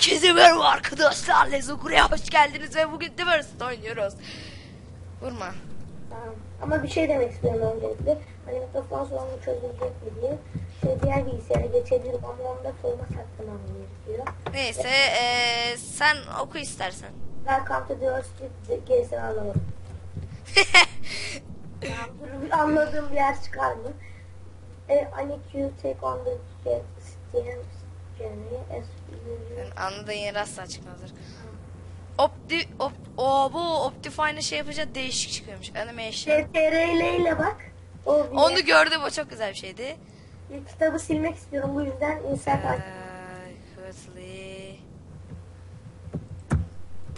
Herkese merhaba arkadaşlar. Lezokure'ye hoş geldiniz ve bugün Divers'te oynuyoruz. Vurma. Tamam. Ama bir şey demek istiyorum öncelikle. Hani mikrofon sorunu çözülecek mi diye. Şey diğer bilgisayara geçebilirim ama onda format saklamam gerekiyor. Neyse eee, sen oku istersen. Welcome to Street gerisini anlamadım. Tamam, anladığım bir yer çıkar mı? E, I need you take on the jet you Yani anladığın yer asla çıkmazdır. Opti, op, o bu Optifine'ı şey yapınca değişik çıkıyormuş. Animation. CTRL ile bak. O Onu gördüm o çok güzel bir şeydi. bir kitabı silmek istiyorum bu yüzden insert. Eee, hızlı.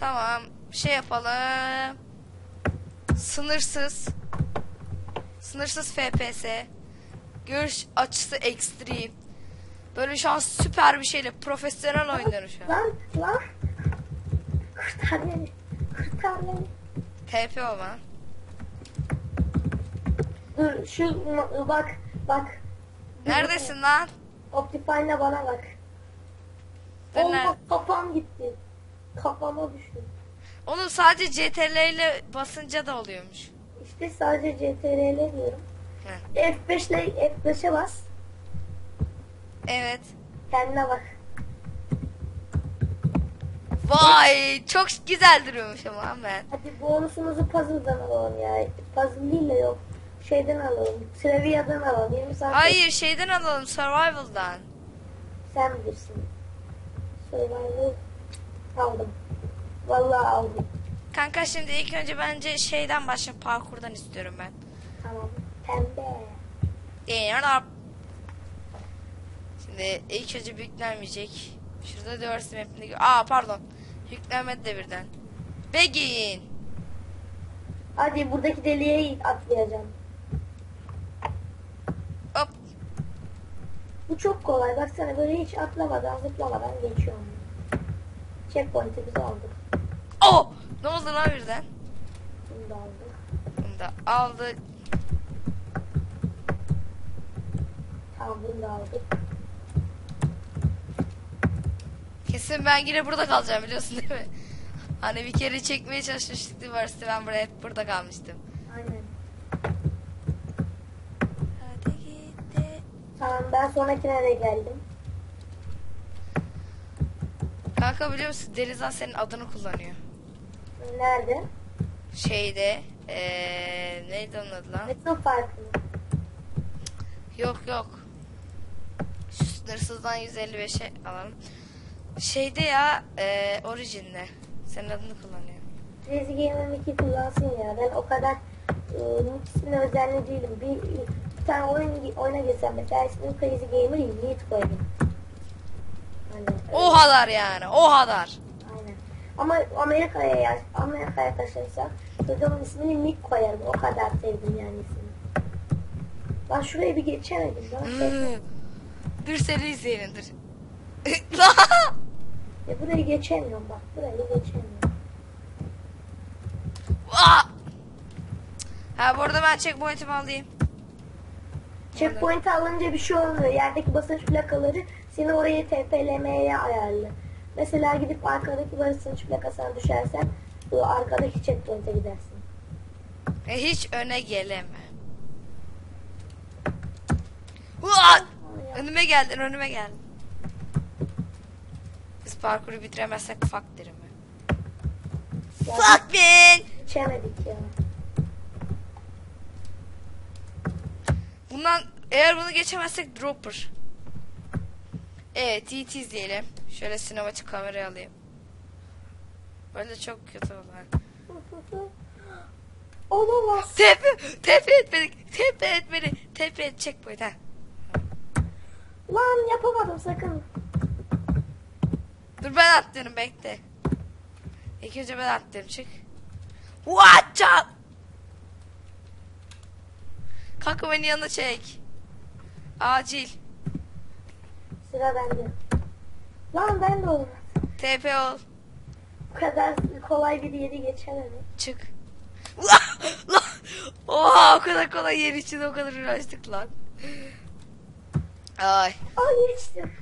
Tamam. Şey yapalım. Sınırsız. Sınırsız FPS. Görüş açısı extreme. Böyle şu an süper bir şeyle profesyonel oynuyorum şu an. Lan lan. Kurtar beni. Kurtar beni. TP o lan. Dur şu bak bak. Neredesin lan? Optifine'la bana bak. Dur, Allah nerede? kafam gitti. Kafama düştü. Onun sadece CTRL ile basınca da oluyormuş. İşte sadece CTRL diyorum. Heh. F5 ile F5'e bas. Evet. Kendine bak. Vay çok güzel duruyormuş ama ben. Hadi bonusumuzu puzzle'dan alalım ya. Puzzle değil de yok. Şeyden alalım. Trivia'dan alalım. 20 saat. Hayır şeyden alalım survival'dan. Sen bilirsin. Survival aldım. Vallahi aldım. Kanka şimdi ilk önce bence şeyden başla parkurdan istiyorum ben. Tamam. Pembe. Yarap. Şimdi ilk önce yüklenmeyecek. Şurada diyorsun map'inde. Aa pardon. Yüklenmedi de birden. Begin. Hadi buradaki deliğe atlayacağım. Hop. Bu çok kolay. Baksana böyle hiç atlamadan zıplamadan geçiyorum. Checkpoint'i biz aldık. Oh! Ne oldu lan birden? Bunu da aldık. Bunu da aldık. Tamam bunu da aldık. Kesin ben yine burada kalacağım biliyorsun değil mi? Hani bir kere çekmeye çalışmıştık üniversite ben burada hep burada kalmıştım. Aynen. Hadi gitti. Tamam ben sonrakine de geldim. Kanka biliyor musun Denizhan senin adını kullanıyor. Nerede? Şeyde eee neydi onun adı lan? Metal farkı mı? Yok yok. Şu sınırsızdan 155'e alalım. Şeyde ya eee orijinle. Senin adını kullanıyor. Crazy Gamer 2 kullansın ya. Ben o kadar e, ismine özenli değilim. Bir, bir tane oyun, oyuna girsem mesela ismini Crazy Gamer Yiğit koydum. Hani, O kadar yani o kadar. Aynen. Ama Amerika'ya yaş, Amerika'ya taşınsak çocuğumun ismini Nick koyarım. O kadar sevdim yani ismini. Ben şurayı bir geçemedim. Ben şey, Dur seni izleyelimdir. Ya burayı geçemiyorum bak. Burayı geçemiyorum. Aa! ha bu arada ben checkpoint'imi alayım. Checkpoint alınca bir şey olmuyor. Yerdeki basınç plakaları seni oraya TPLM'ye ayarlı. Mesela gidip arkadaki basınç plakasına düşersen bu arkadaki checkpoint'e gidersin. E, hiç öne geleme. Ulan! Önüme geldin önüme geldin. Biz parkuru bitiremezsek fuck derim Fuck man! Geçemedik ya. Bundan eğer bunu geçemezsek dropper. Evet iyi izleyelim. Şöyle sinematik kamerayı alayım. Böyle çok kötü olay. Olamaz. Tepe, tepe et beni, tepe et beni, tepe et checkpoint ha. Lan yapamadım sakın. Dur ben atlıyorum bekle. İlk önce ben atlıyorum çık. What up? Kanka beni yanına çek. Acil. Sıra bende. Lan ben de olmaz. TP ol. Bu kadar kolay bir yeri geçemedim. Çık. Oha o kadar kolay yer için o kadar uğraştık lan. Ay. Aa geçtim.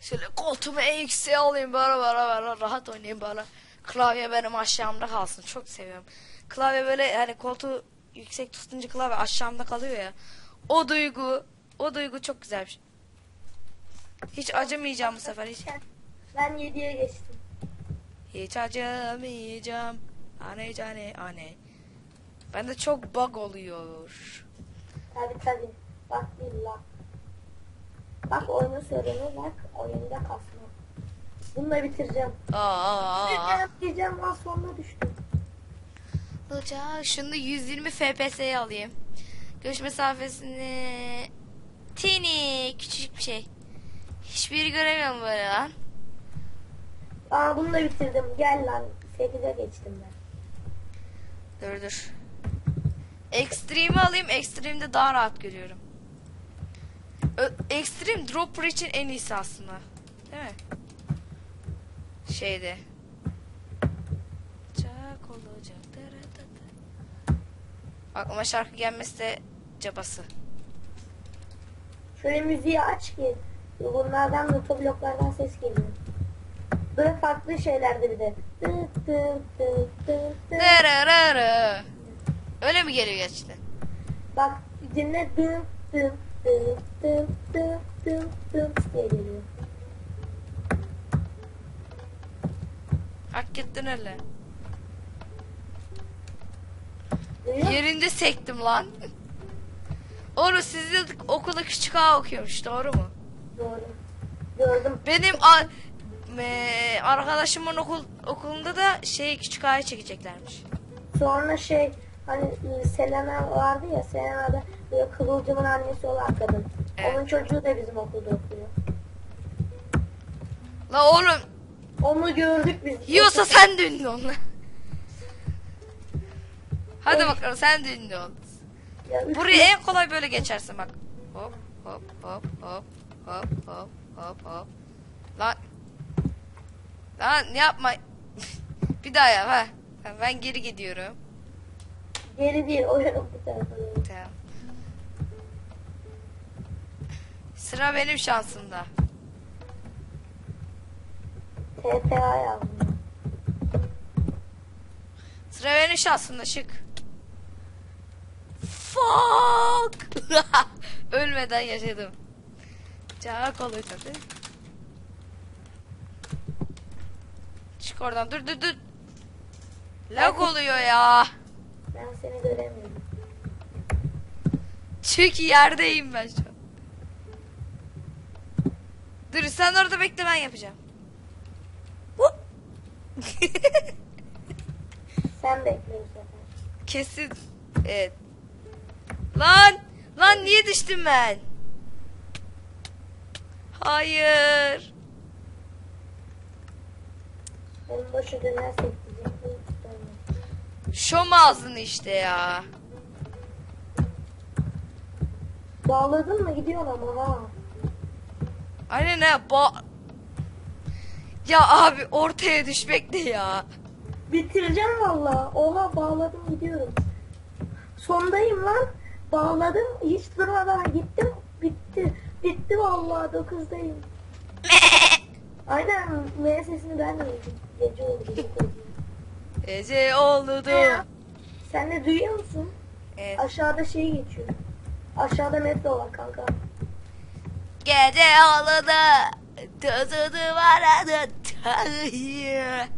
Şöyle koltuğumu en yükseğe alayım böyle böyle böyle rahat oynayayım böyle. Klavye benim aşağımda kalsın. Çok seviyorum. Klavye böyle hani koltuğu yüksek tutunca klavye aşağımda kalıyor ya. O duygu, o duygu çok güzel bir şey. Hiç acımayacağım bu sefer hiç. Ben 7'ye geçtim. Hiç acımayacağım. Ane cane ane. Bende çok bug oluyor. Tabi tabi. Bak billah. Bak oyunu sorunu bak oyunda kasma. Bunu da bitireceğim. Aa. Bitireceğim diyeceğim az sonra düştüm. Olacak. Şunu da 120 FPS'ye alayım. Görüş mesafesini tini küçücük bir şey. Hiçbiri göremiyorum böyle lan. Aa bunu da bitirdim. Gel lan. 8'e geçtim ben. Dur dur. Extreme'i alayım. Extreme'de daha rahat görüyorum. Extreme Dropper için en iyisi aslında. Değil mi? Şeyde. Çak olacak. Aklıma şarkı gelmesi de cabası. Şöyle müziği aç ki bunlardan motobloklardan ses geliyor. Böyle farklı şeylerde bir de. Öyle mi geliyor gerçekten? Bak dinle dım dım diye geliyor. Hak ettin öyle. Duyuyor? Yerinde sektim lan. Oru siz de okulda küçük ağa okuyormuş doğru mu? Doğru. Gördüm. Benim a- me- arkadaşımın okul okulunda da şey küçük ağa çekeceklermiş. Sonra şey hani Selena vardı ya Selena'da böyle Kıvılcım'ın annesi olan kadın. Evet. Onun çocuğu da bizim okulda okuyor. La oğlum Onu gördük biz. yiyorsa sen de ünlü lan. Hadi bakalım sen de ünlü ol. Ya, üç Burayı en kolay böyle geçersin bak. Hop hop hop hop hop hop hop hop. Lan. Lan yapma. Bir daha yap ha. Ben geri gidiyorum. Geri değil o bu tarafa. Tamam. Sıra benim şansımda. TPA yazdım. Sıra benim şansımda şık. Fuck. Ölmeden yaşadım. Çok oluyor tabii. Çık oradan dur dur dur. Lag oluyor ya. Ben seni göremiyorum. Çünkü yerdeyim ben şu an. Dur sen orada bekle ben yapacağım. Sen bekle bu sefer. Kesin. Evet. Lan! Lan niye düştüm ben? Hayır. Benim başı dönersek. Şom ağzını işte ya. Bağladın mı gidiyorsun ama ha. Aynen ne ba... Ya abi ortaya düşmek ne ya? Bitireceğim valla. Oha bağladım gidiyorum. Sondayım lan. Bağladım. Hiç durmadan gittim. Bitti. Bitti vallahi dokuzdayım. Aynen M sesini ben de duydum. Gece oldu. gece oldu. Ya, Sen de duyuyor musun? Evet. Aşağıda şey geçiyor. Aşağıda metro var kanka. Gece oldu. Tuzu duvara tayı.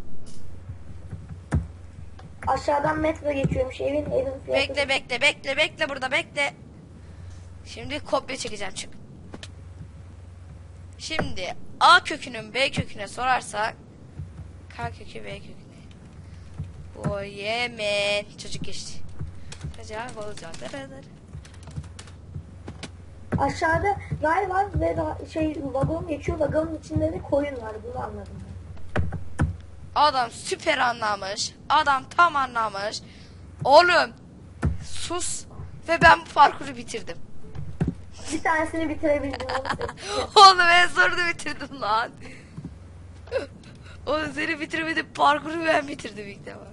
Aşağıdan metro geçiyormuş evin evin fiyatı. Bekle bekle bekle bekle burada bekle. Şimdi kopya çekeceğim çık. Şimdi A kökünün B köküne sorarsak K kökü B köküne. O yemen çocuk geçti. Acayip olacak. Aşağıda ray var ve şey vagon geçiyor. Vagonun içinde de koyun var. Bunu anladım. Adam süper anlamış. Adam tam anlamış. Oğlum sus ve ben bu parkuru bitirdim. Bir tanesini bitirebildim. Oğlum en sonunu bitirdim lan. Oğlum seni bitirmedim parkuru ben bitirdim ilk defa.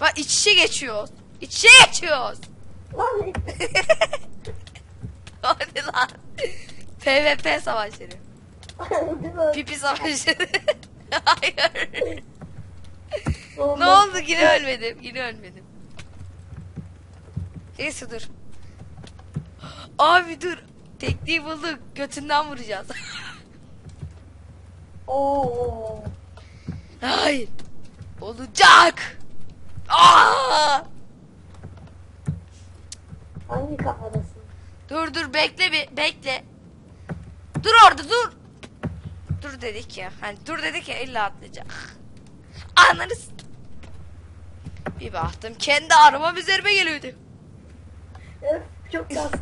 Bak iç içe geçiyoruz. İç içe geçiyoruz. Lan Hadi lan. PvP savaşları. Pipi savaşı. Hayır. Ne oldu? Yine ölmedim. Yine ölmedim. Neyse dur. Abi dur. Tekniği bulduk. Götünden vuracağız. Oo. Hayır. Olacak. Aa! Hangi kafadasın? Dur dur bekle bir bekle. Dur orada dur. Dur dedik ya. Hani dur dedik ya illa atlayacak. Ananı s- Bir baktım kendi arabam üzerime geliyordu. Öf çok kastı.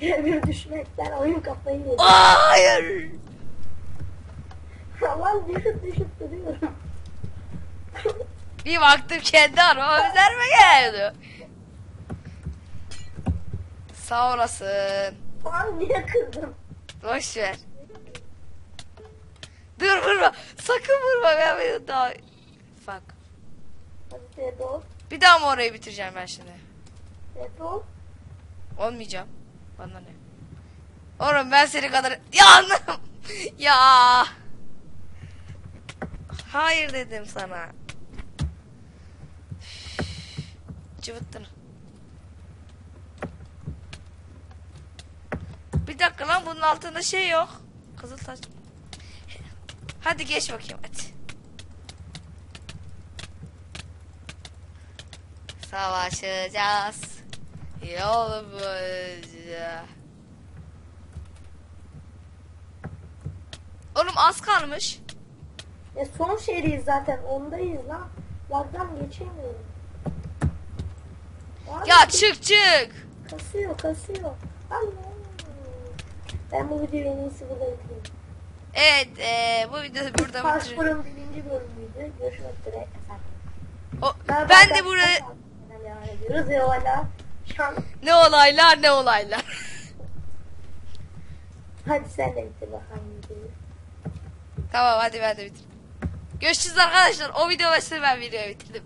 Bir düşmekten oyun kafayı yedi. Hayır. Aman düşüp düşüp duruyorum. Bir baktım kendi arabam üzerime geliyordu. Sağ olasın. Lan niye kırdım? Boş ver. Dur vurma. Sakın vurma. Ben bir daha... Fuck. Hadi. Bir daha mı orayı bitireceğim ben şimdi? Fedol. Olmayacağım. Bana ne? Oğlum ben seni kadar yandım. ya. Hayır dedim sana. Cıvıttın. Bir dakika lan bunun altında şey yok. Kızıl taş. Hadi geç bakayım hadi. Savaşacağız. Yol boyunca. Oğlum az kalmış. E son şeriyiz zaten ondayız lan. Lagdan geçemiyorum. Abi, Ya çık çık. Kasıyor kasıyor. Allah. Ben bu iyisi burada bitireyim. Evet eee, bu videoyu burada bitiriyorum. Parkur'un birinci bölümüydü. Görüşmek üzere efendim. O- Ben daha de buraya ediyoruz ya hala. Şu an ne olaylar ne olaylar. hadi sen de bitir bakalım videoyu. tamam hadi ben de bitireyim. Görüşürüz arkadaşlar. O video başladı ben videoyu bitirdim.